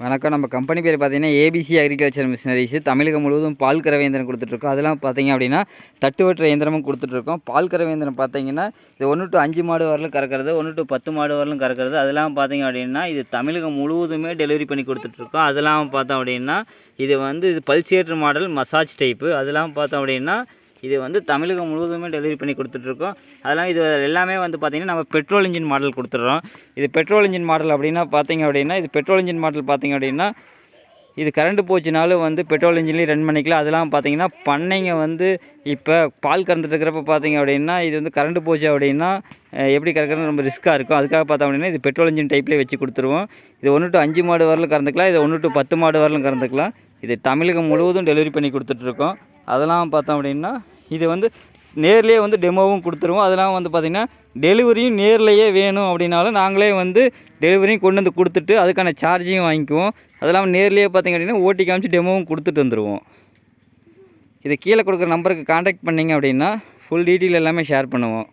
வணக்கம். நம்ம கம்பெனி பேர் பார்த்தீங்கன்னா ஏபிசி அக்ரிகல்ச்சர் மிஷினரிஸ் தமிழகம் முழுவதும் பால் கறவை இயந்திரம் கொடுத்துட்ருக்கோம். அதெல்லாம் பார்த்தீங்க அப்படின்னா தட்டு வெட்டுற இயந்திரமும் கொடுத்துட்ருக்கோம். பால் கறவை இயந்திரம் பார்த்தீங்கன்னா இது ஒன்று டு அஞ்சு மாடு வரலும் கறக்கிறது ஒன்று டு பத்து மாடு வரலும் கறக்கிறது. அதெல்லாம் பார்த்தீங்க அப்படின்னா இது தமிழகம் முழுவதுமே டெலிவரி பண்ணி கொடுத்துட்ருக்கோம். அதெல்லாம் பார்த்தோம் அப்படின்னா இது வந்து இது பல்சியேட்டர் மாடல் மசாஜ் டைப்பு அதெல்லாம் பார்த்தோம் அப்படின்னா இது வந்து தமிழகம் முழுவதுமே டெலிவரி பண்ணி கொடுத்துட்ருக்கோம். அதெல்லாம் இது எல்லாமே வந்து பார்த்திங்கன்னா நம்ம பெட்ரோல் இன்ஜின் மாடல் கொடுத்துட்றோம். இது பெட்ரோல் இன்ஜின் மாடல் அப்படின்னா பார்த்தீங்க அப்படின்னா இது பெட்ரோல் இன்ஜின் மாடல் பார்த்தீங்க அப்படின்னா இது கரண்ட்டு போச்சுனாலும் வந்து பெட்ரோல் இன்ஜின்லேயும் ரன் பண்ணிக்கலாம். அதெல்லாம் பார்த்தீங்கன்னா பண்ணைங்க வந்து இப்போ பால் கறந்துட்டு இருக்கிறப்ப பார்த்தீங்க அப்படின்னா இது வந்து கரண்ட்டு போச்சு அப்படின்னா எப்படி கறக்கிறது ரொம்ப ரிஸ்க்காக இருக்கும். அதுக்காக பார்த்தோம் அப்படின்னா இது பெட்ரோல் இன்ஜின் டைப்லேயே வச்சு கொடுத்துருவோம். இது ஒன்று டு அஞ்சு மாடு வரலும் கறந்துக்கலாம். இது ஒன்று டு பத்து மாடு வரலும் கறந்துக்கலாம். இது தமிழகம் முழுவதும் டெலிவரி பண்ணி கொடுத்துட்ருக்கோம். அதெல்லாம் பார்த்தோம் அப்படின்னா இது வந்து நேர்லேயே வந்து டெமோவும் கொடுத்துருவோம். அதெல்லாம் வந்து பார்த்திங்கன்னா டெலிவரியும் நேர்லேயே வேணும் அப்படின்னாலும் நாங்களே வந்து டெலிவரியும் கொண்டு வந்து கொடுத்துட்டு அதுக்கான சார்ஜையும் வாங்கிக்குவோம். அதெல்லாம் நேர்லேயே பார்த்திங்க அப்படின்னா ஓட்டி காமிச்சு டெமோவும் கொடுத்துட்டு வந்துடுவோம் இது கீழே கொடுக்குற நம்பருக்கு காண்டாக்ட் பண்ணிங்க அப்படின்னா ஃபுல் டீட்டெயில் எல்லாமே ஷேர் பண்ணுவோம்.